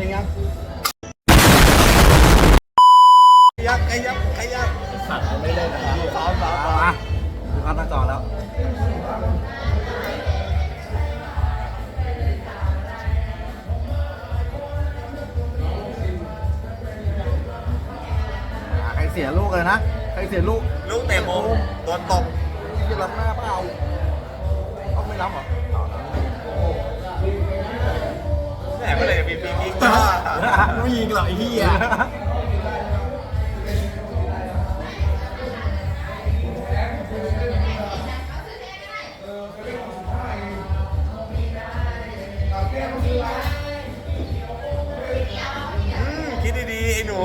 ยังยังขยับขยับขยับสัตว์ไม่เล่นนะครับซ้อมซ้อมซ้อมมาดูครับหน้าจอแล้วอ่าใครเสียลูกเลยนะ ใครเสียลูก ลูกเตะมุมโดนตบจะรับหน้าเปล่าเอาไม่รับเหรอ แหมเมื่อไหร่จะมีปีกิ๊กก็ไม่ยิงหรอกไอ้เหี้ยอืมคิดดีๆไอ้หนู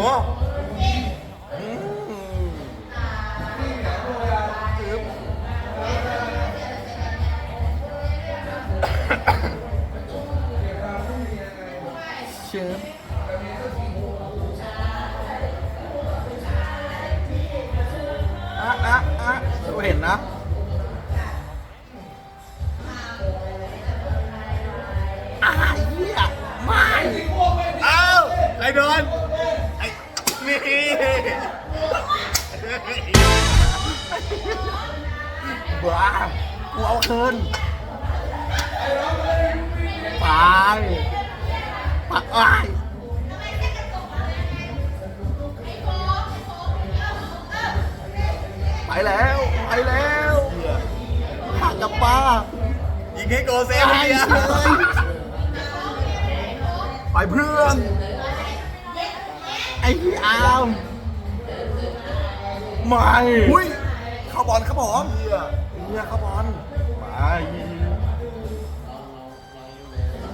เชิญอะอะอะดูเห็นนะอ่าเหี้ยไม่เอาใครโดนไอ้นี่บ้ากูเอาคืนไป ไปแล้ว ไปแล้วหักกับป้ายิงให้โกเซฟไปเดียเลยไปเพื่อน ไอ้พี่อามไม่อุ้ยเข้าบอลครับผมเหี้ยเฮียเข้าบอลมายิง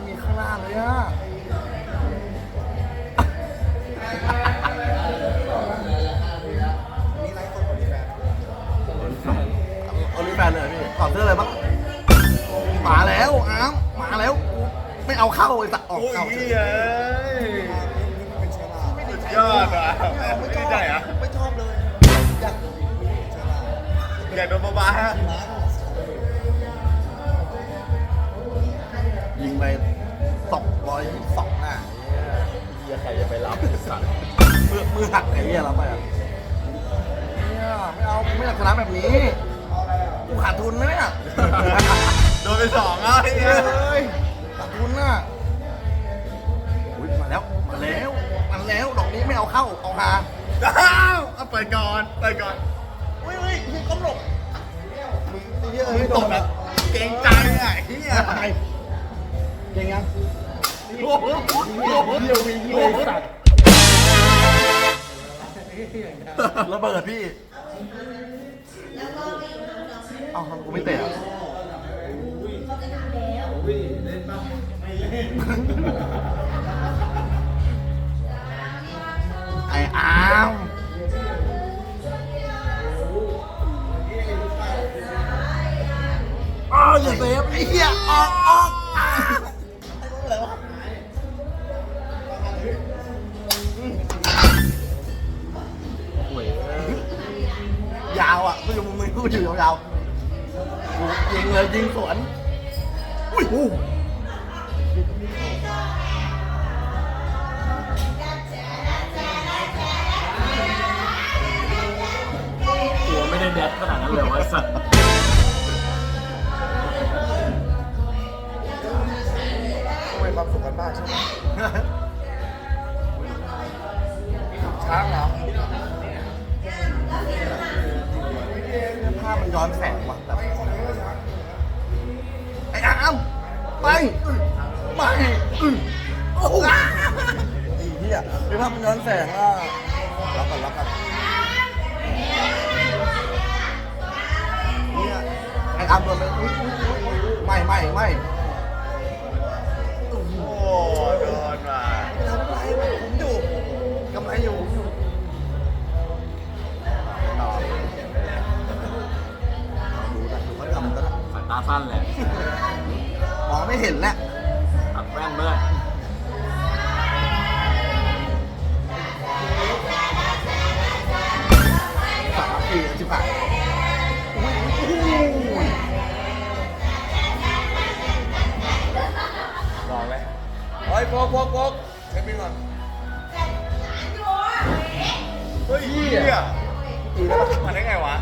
มีข้างหน้าเลยอะ ถอดเสื้อเลยปะมาแล้วอ้ามมาแล้วไม่เอาเข้าไอ้สัตว์ออกโอ้ยเข้าเหี้ยสุดยอดอะไม่ได้เหรอไม่ชอบเลยอยากโดนบ้าๆฮะยิงไปสองร้อยสองอะเหี้ยใครจะไปรับไอ้สัตว์มือมือหักไอ้เหี้ยเราไปอะเนี่ยไม่เอากูไม่อยากชนะแบบนี้ กูขาดทุนนะเนี่ยโดนไปสองอะไอ้เฮเหี้ย้ยขาดทุนน่ะอุ้ยมาแล้วมาแล้วมาแล้วดอกนี้ไม่เอาเข้าเอาหาอ้าวเอาเปิดก่อนเปิดก่อนอุ้ยอุ้ยเฮียก้มหลบมึงไอ้เหี้ยเอ้มึยงโดตนกแบแบบบเกรงใจอะไอ้เฮียไปยังยังโอ้โหเหี้ยเหี้ยวิ่งเลยไอ้สัตว์ระเบิดพี่ เอ้าทำไมกูไม่เตะอะไอ้อ้ามอ้าวอย่าเซฟไอ้เหี้ยออกออกอ้าวอะไรวะโอ้ยยาวอะไม่อยู่มุมมึงกูอยู่ยาวๆ ยิงเลยยิงสวนอุ้ยอู้ตัวไม่ได้แดดขนาดนั้นเลยวะไอ้สัตว์ทำไมความสุขกันบ้างใช่ไหมช้างเหรอภาพมันย้อนแสงว่ะแบบ ไปไปอื้อโอ้โหไอ้เหี้ยไอ้ภาพมันย้อนแสงอะรับกันรับกันเนี่ยไอ้อามโดนไปอุ๊ยอุ๊ยอุ๊ยอุ๊ยไม่ไม่ไม่โอ้โดนมาไม่เป็นไรผมอยู่กำไรอยู่ผมอยู่ต่อดูนะดูเขาทำกันนะ สายตาสั้นแหละ ไม่เห็นแล้วตัดแว่นเมื่อสามปีแล้วชิบายองไหมเฮ้ยโป๊กโป๊กโป๊กเช็คบิก่อนเฮ้ยเฮียมาได้ไงวะ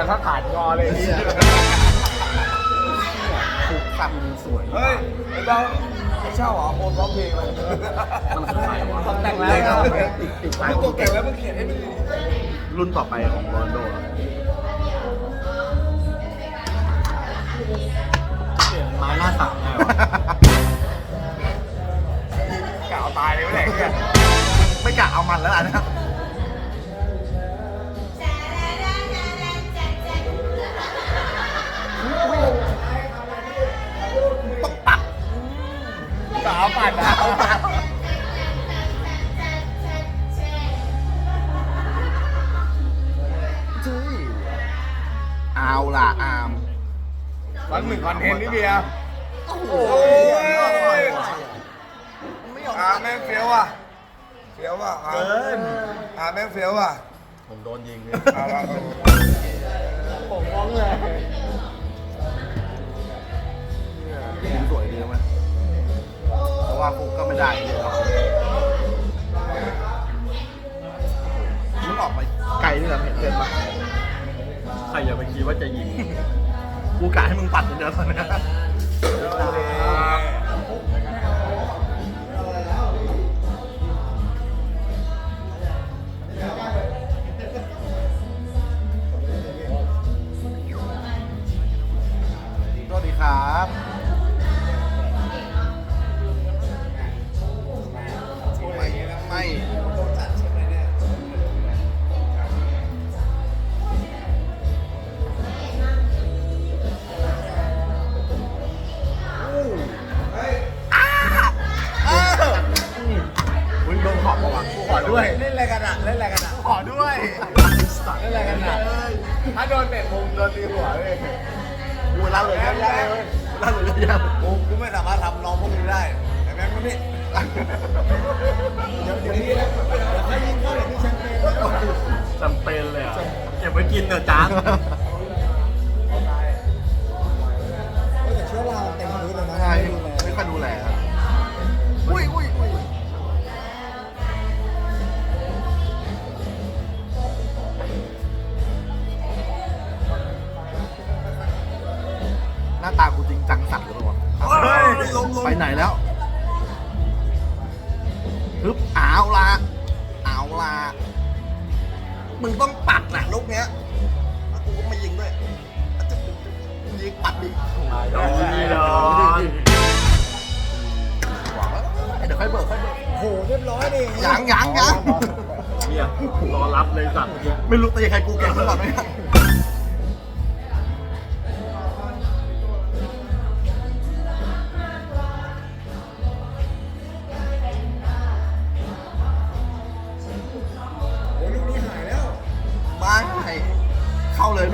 กันถ้าขาดงอเลยเฮียถูกซ้ำสวยเฮ้ยไอ้เบ้าไม่เช่าเหรอโอนร้องเพลงเลยมันคือใครวะต้องแต่งแล้วติดติดไปมึงตัวเก่งแล้วมึงเขียนให้มันรุ่นต่อไปของโรนลโด ปั่นนะเอาปัดจี้เอาล่ะอามวันหนึ่งคอนเทนต์นี่เบียร์โอ้โหโอ้ยไม่ยอมอาแม่งเฟี้ยวอะเฟี้ยวอะอาเกินอาแม่งเฟี้ยวอะผมโดนยิงเนี่ยผมฟ้องเลยสวยดีไหม เพราะว่าฟุกก็ไม่ได้เลยครับมึงออกไปไกลนี่แหละเห็นเกินปะใครอย่าไปคิดว่าจะยิง กูกะให้มึงปัดอย่างเดียวตอนเนี้ยส ดนตีหัวเลยกูลั่นเลยยังลั่นเลยยังกูกูไม่สามารถทำน้องพวกนี้ได้แต่แม่งคนนี้เดี๋ยวเดี๋ยวนี้นะเดี๋ยวให้ยิงเข้าเดี๋ยวนี้แชมเปญแล้วจำเป็นเลยอะเก็บไว้กินเถอะจาน ไปไหนแล้วฮึบเอาละเอาละมึงต้องปัดนะลูกเนี้ยแล้วกูก็มายิงด้วยอะจะยิงปัดดิโดนยิงโดนเดี๋ยวค่อยเบิกค่อยเบิกโหเรียบร้อยดิยังยังยังเนี่ยรอรับเลยสัตว์ไม่รู้ตีใครกูเก่งซะก่อนไหมครั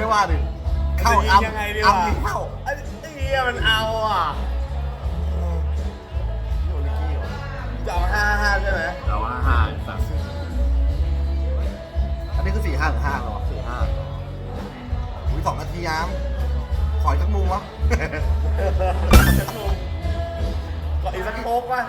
ไม่ว่าดิเข้าจะยิงอัมยังไงดีอัวะมยิงเข้าไอ้เหี้ยมันเอาอะจะเอาห้าห้าใช่ไหมแต่ว่าห้าสัตว์อันนี้คือสี่ห้าหรือห้าหรอสี่ห้าอุ้ยสองนาทียามขออีกสักมุมวะก็อีกสักโป๊กป่ะ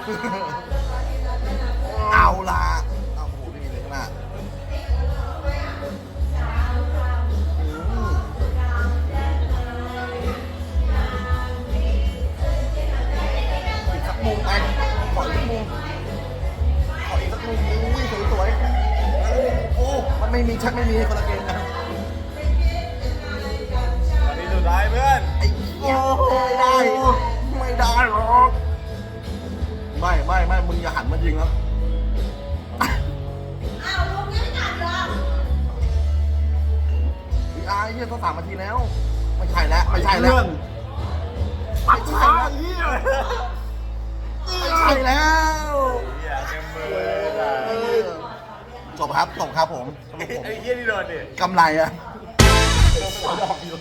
ไม่มีชักไม่มีคนละเกมกันตอนนี้สุดท้ายเพื่อนไอ้เหี้ยไม่ได้ไม่ได้หรอกไม่ไม่ไม่มึงอย่าหันมายิงแล้วอ้าวลุงยังไม่กลับเหรออีอาเหี้ยต้องสามนาทีแล้ว ไม่ใช่แล้วไม่ใช่แล้วปัดช้าเหี้ยไม่ใช่แล้วเหี้ยเต็มมือเลยอะ จบครับจบครับผมสรุปผมไอ้เหี้ยนี่โดนดิกำไรอะดอกอยู่